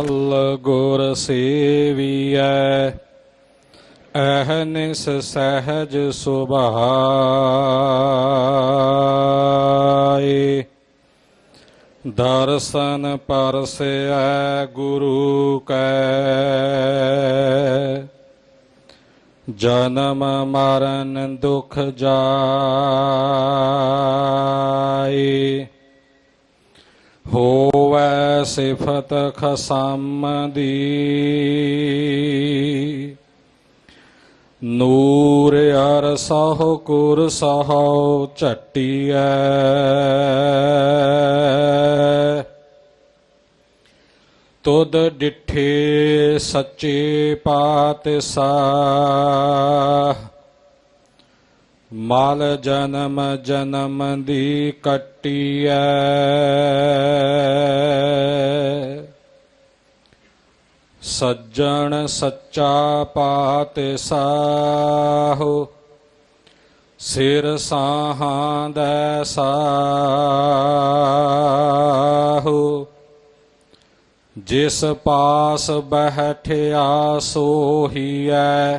ਅਲ ਗੁਰ ਸੇਵੀਐ ਅਹਨਿਸ ਸਹਿਜ ਸੁਭਾਏ। ਦਰਸ਼ਨ ਪਰਸੈ ਗੁਰੂ ਕੈ ਜਨਮ ਮਰਨ ਦੁਖ ਜਾਏ। भुव सिफत खसमदी नूर अर सह कुर सह चट्टी तुद डिठे सच्चे पात सा ਮਲ ਜਨਮ ਜਨਮ ਦੀ ਕੱਟੀਐ। ਸੱਜਣ ਸੱਚਾ ਪਾਤਸ਼ਾਹ ਸਿਰ ਸਾਹਾਂ ਦਾ ਸਾਹੁ। ਜਿਸ ਪਾਸ ਬਹਿਠਿਆ ਸੋਹੀਐ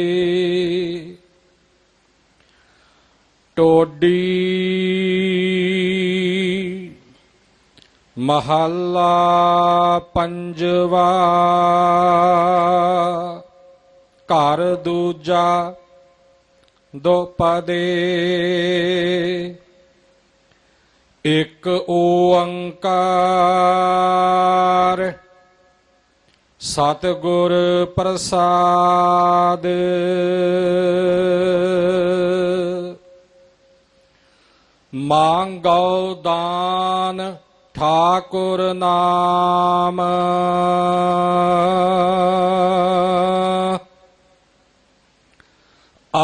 ਟੋਡੀ ਮਹੱਲਾ ਪੰਜਵਾ ਘਰ ਦੂਜਾ ਦੁਪਦੇ ਇਕ ਓੰਕਾਰ ਸਤਗੁਰ ਪ੍ਰਸਾਦ ਮੰਗਉ ਦਾਨ ਠਾਕੁਰ ਨਾਮ।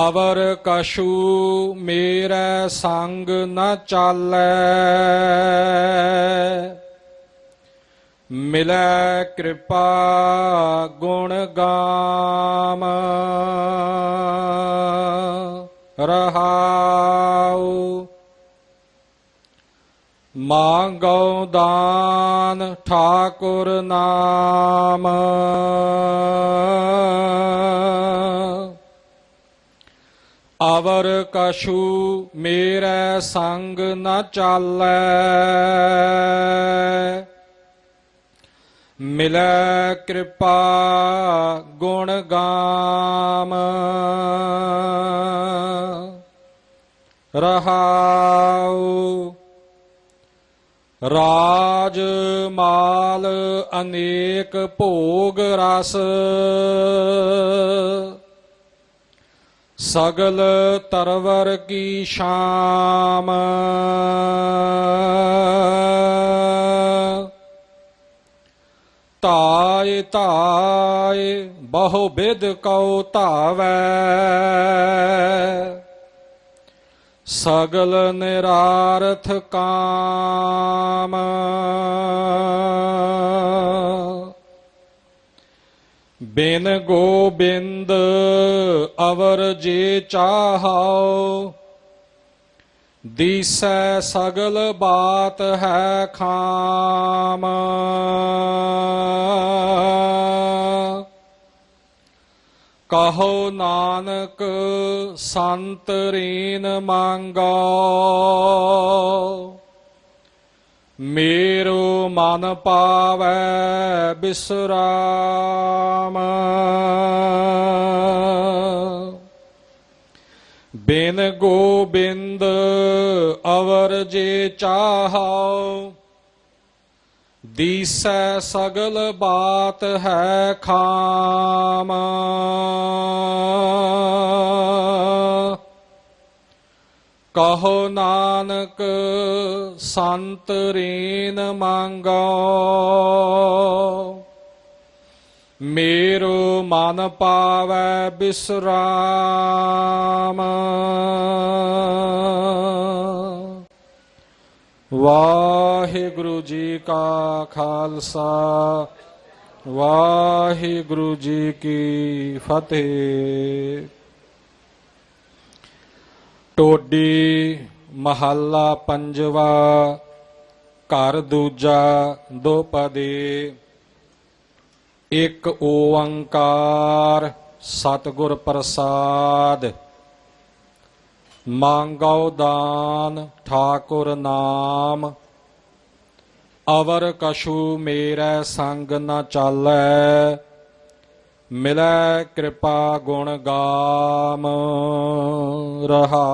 ਅਵਰ ਕਛੂ ਮੇਰੇ ਸੰਗ ਨ ਚਾਲੈ। ਮਿਲੈ ਕਿਰਪਾ ਗੁਣ ਗਾਮ। ਮੰਗਉ ਦਾਨ ਠਾਕੁਰ ਨਾਮ। ਅਵਰ ਕਛੂ ਮੇਰੇ ਸੰਗ ਨ ਚਾਲੈ। ਮਿਲੈ ਕਿਰਪਾ ਗੁਣ ਗਾਮ। ਰਹਾਉ ਰਾਜ ਮਾਲ ਅਨੇਕ ਭੋਗ ਰਸ। ਸਗਲ ਤਰਵਰ ਕੀ ਸ਼ਾਮ। ਤਾਏ ਤਾਏ ਬਹੁ ਬਿਦ ਕਉ ਧਾਵੈ। ਸਗਲ ਨਿਰਾਰਥ ਕਾਮ। ਬਿਨ ਗੋਬਿੰਦ ਅਵਰ ਜੇ ਚਾਹਉ ਦੀਸੈ ਸਗਲ ਬਾਤ ਹੈ ਖਾਮ। ਕਹੋ ਨਾਨਕ ਸੰਤ ਰੀਨ ਮੰਗੋ। ਮੇਰੋ ਮਨ ਪਾਵੈ ਬਿਸਰਾਮ। ਬਿਨ ਗੋਬਿੰਦ ਅਵਰ ਜੇ ਚਾਹਉ ਦੀਸੈ ਸਗਲ ਬਾਤ ਹੈ ਖਾਮ। ਕਹੋ ਨਾਨਕ ਸੰਤ ਰੀਨ ਮੰਗੋ। ਮੇਰੋ ਮਨ ਪਾਵੈ ਬਿਸਰਾਮ। ਵਾਹਿਗੁਰੂ ਜੀ ਕਾ ਖਾਲਸਾ ਵਾਹਿਗੁਰੂ ਜੀ ਕੀ ਫਤਿਹ ਟੋਡੀ ਮਹੱਲਾ ਪੰਜਵਾ ਘਰ ਦੂਜਾ ਦੋਪਦੇ ਇੱਕ ਓੰਕਾਰ ਸਤਿਗੁਰ ਪ੍ਰਸਾਦ ਮੰਗਉ ਦਾਨ ਠਾਕੁਰ ਨਾਮ। ਅਵਰ ਕਛੂ ਮੇਰੇ ਸੰਗ ਨਾ ਚਾਲੈ, ਮਿਲੈ ਕਿਰਪਾ ਗੁਣ ਗਾਮ ਰਹਾ